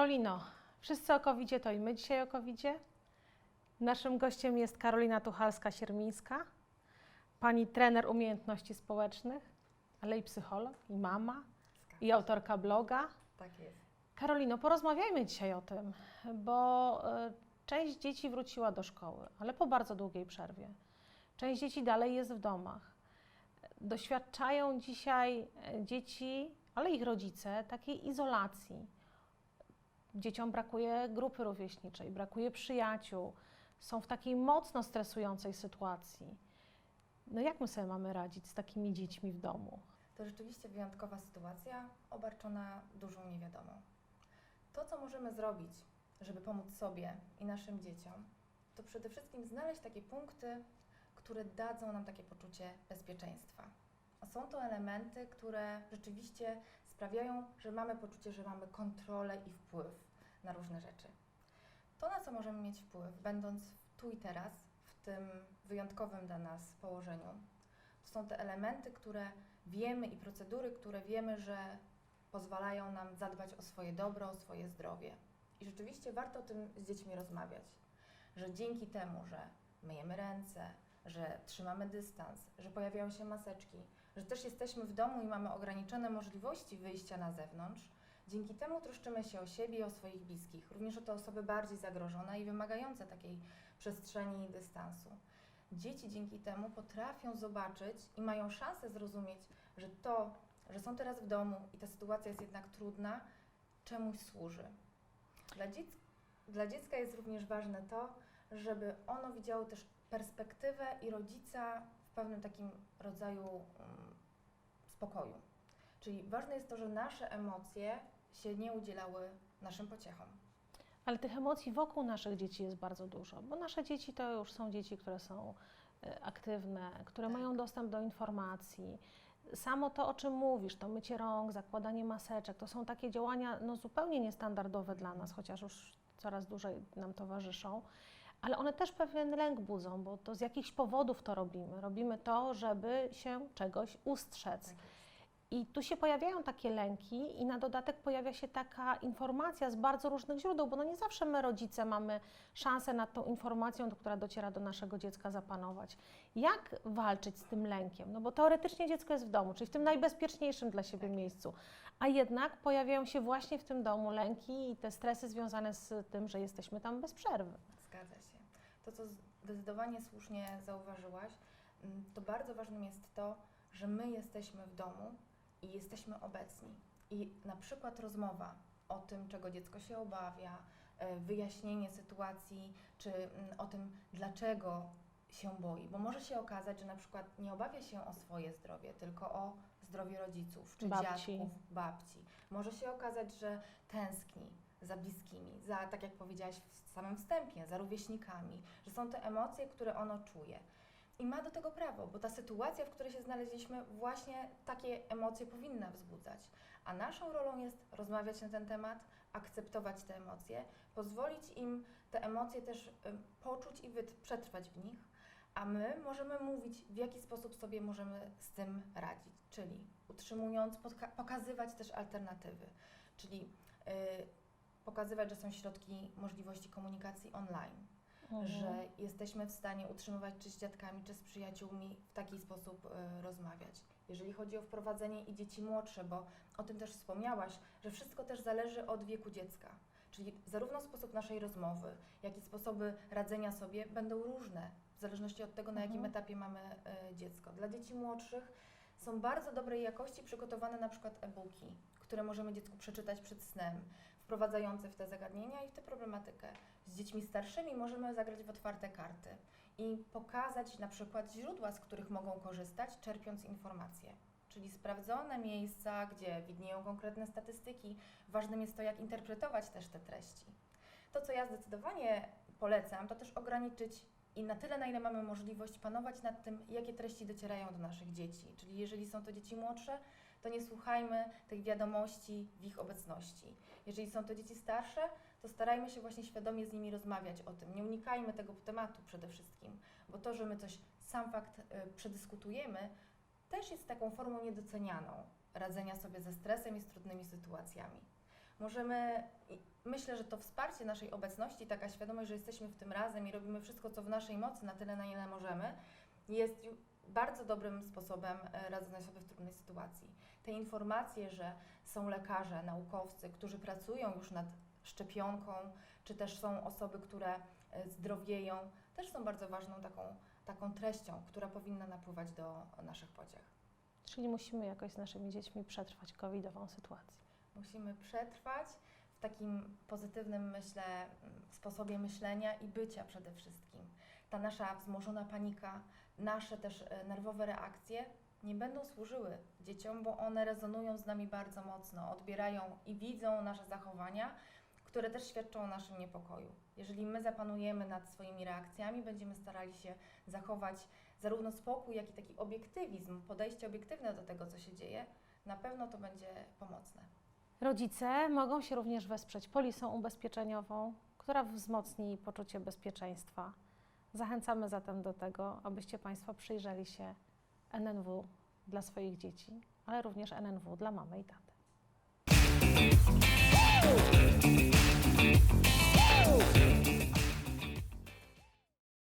Karolino, wszyscy o covid to i my dzisiaj o covid -zie. Naszym gościem jest Karolina Tuchalska-Siermińska, pani trener umiejętności społecznych, ale i psycholog, i mama, i autorka bloga. Tak jest. Karolino, porozmawiajmy dzisiaj o tym, bo e, część dzieci wróciła do szkoły, ale po bardzo długiej przerwie. Część dzieci dalej jest w domach. Doświadczają dzisiaj e, dzieci, ale ich rodzice, takiej izolacji. Dzieciom brakuje grupy rówieśniczej, brakuje przyjaciół, są w takiej mocno stresującej sytuacji. No jak my sobie mamy radzić z takimi dziećmi w domu? To rzeczywiście wyjątkowa sytuacja, obarczona dużą niewiadomą. To, co możemy zrobić, żeby pomóc sobie i naszym dzieciom, to przede wszystkim znaleźć takie punkty, które dadzą nam takie poczucie bezpieczeństwa. Są to elementy, które rzeczywiście sprawiają, że mamy poczucie, że mamy kontrolę i wpływ na różne rzeczy. To, na co możemy mieć wpływ, będąc tu i teraz, w tym wyjątkowym dla nas położeniu, to są te elementy, które wiemy i procedury, które wiemy, że pozwalają nam zadbać o swoje dobro, o swoje zdrowie. I rzeczywiście warto o tym z dziećmi rozmawiać, że dzięki temu, że myjemy ręce, że trzymamy dystans, że pojawiają się maseczki, że też jesteśmy w domu i mamy ograniczone możliwości wyjścia na zewnątrz, dzięki temu troszczymy się o siebie i o swoich bliskich, również o te osoby bardziej zagrożone i wymagające takiej przestrzeni i dystansu. Dzieci dzięki temu potrafią zobaczyć i mają szansę zrozumieć, że to, że są teraz w domu i ta sytuacja jest jednak trudna, czemuś służy. Dla, dla dziecka jest również ważne to, żeby ono widziało też perspektywę i rodzica pewnym takim rodzaju um, spokoju. Czyli ważne jest to, że nasze emocje się nie udzielały naszym pociechom. Ale tych emocji wokół naszych dzieci jest bardzo dużo, bo nasze dzieci to już są dzieci, które są e, aktywne, które Tak. mają dostęp do informacji. Samo to, o czym mówisz, to mycie rąk, zakładanie maseczek, to są takie działania no, zupełnie niestandardowe dla nas, chociaż już coraz dłużej nam towarzyszą. Ale one też pewien lęk budzą, bo to z jakichś powodów to robimy. Robimy to, żeby się czegoś ustrzec. Tak. I tu się pojawiają takie lęki, i na dodatek pojawia się taka informacja z bardzo różnych źródeł, bo no nie zawsze my, rodzice, mamy szansę nad tą informacją, która dociera do naszego dziecka, zapanować. Jak walczyć z tym lękiem? No bo teoretycznie dziecko jest w domu, czyli w tym najbezpieczniejszym dla siebie Tak. miejscu, a jednak pojawiają się właśnie w tym domu lęki i te stresy związane z tym, że jesteśmy tam bez przerwy. Zgadza się. To, co zdecydowanie słusznie zauważyłaś, mm, to bardzo ważnym jest to, że my jesteśmy w domu i jesteśmy obecni. I na przykład rozmowa o tym, czego dziecko się obawia, e, wyjaśnienie sytuacji, czy mm, o tym, dlaczego się boi, bo może się okazać, że na przykład nie obawia się o swoje zdrowie, tylko o zdrowie rodziców, czy Babci. dziadków, babci. Może się okazać, że tęskni za bliskimi, za, tak jak powiedziałaś w samym wstępie, za rówieśnikami, że są te emocje, które ono czuje. I ma do tego prawo, bo ta sytuacja, w której się znaleźliśmy, właśnie takie emocje powinna wzbudzać. A naszą rolą jest rozmawiać na ten temat, akceptować te emocje, pozwolić im te emocje też poczuć i przetrwać w nich, a my możemy mówić, w jaki sposób sobie możemy z tym radzić, czyli utrzymując, pokazywać też alternatywy, czyli y, pokazywać, że są środki możliwości komunikacji online, że jesteśmy w stanie utrzymywać czy z dziadkami, czy z przyjaciółmi w taki sposób y, rozmawiać. Jeżeli chodzi o wprowadzenie i dzieci młodsze, bo o tym też wspomniałaś, że wszystko też zależy od wieku dziecka. Czyli zarówno sposób naszej rozmowy, jak i sposoby radzenia sobie będą różne, w zależności od tego, na jakim Mhm. etapie mamy y, dziecko. Dla dzieci młodszych są bardzo dobrej jakości przygotowane na przykład e-booki, które możemy dziecku przeczytać przed snem, wprowadzające w te zagadnienia i w tę problematykę. Z dziećmi starszymi możemy zagrać w otwarte karty i pokazać na przykład źródła, z których mogą korzystać, czerpiąc informacje. Czyli sprawdzone miejsca, gdzie widnieją konkretne statystyki. Ważnym jest to, jak interpretować też te treści. To, co ja zdecydowanie polecam, to też ograniczyć i na tyle, na ile mamy możliwość panować nad tym, jakie treści docierają do naszych dzieci. Czyli jeżeli są to dzieci młodsze, to nie słuchajmy tych wiadomości w ich obecności. Jeżeli są to dzieci starsze, to starajmy się właśnie świadomie z nimi rozmawiać o tym. Nie unikajmy tego tematu przede wszystkim, bo to, że my coś, sam fakt y, przedyskutujemy, też jest taką formą niedocenianą radzenia sobie ze stresem i z trudnymi sytuacjami. Możemy, myślę, że to wsparcie naszej obecności, taka świadomość, że jesteśmy w tym razem i robimy wszystko, co w naszej mocy, na tyle, na ile możemy, jest bardzo dobrym sposobem e, radzenia sobie w trudnej sytuacji. Te informacje, że są lekarze, naukowcy, którzy pracują już nad szczepionką, czy też są osoby, które e, zdrowieją, też są bardzo ważną taką, taką treścią, która powinna napływać do naszych pociech. Czyli musimy jakoś z naszymi dziećmi przetrwać covidową sytuację. Musimy przetrwać w takim pozytywnym, myślę, mm, sposobie myślenia i bycia przede wszystkim. Ta nasza wzmożona panika, nasze też e, nerwowe reakcje nie będą służyły dzieciom, bo one rezonują z nami bardzo mocno, odbierają i widzą nasze zachowania, które też świadczą o naszym niepokoju. Jeżeli my zapanujemy nad swoimi reakcjami, będziemy starali się zachować zarówno spokój, jak i taki obiektywizm, podejście obiektywne do tego, co się dzieje, na pewno to będzie pomocne. Rodzice mogą się również wesprzeć polisą ubezpieczeniową, która wzmocni poczucie bezpieczeństwa. Zachęcamy zatem do tego, abyście Państwo przyjrzeli się NNW dla swoich dzieci, ale również NNW dla mamy i taty. Woo! Woo!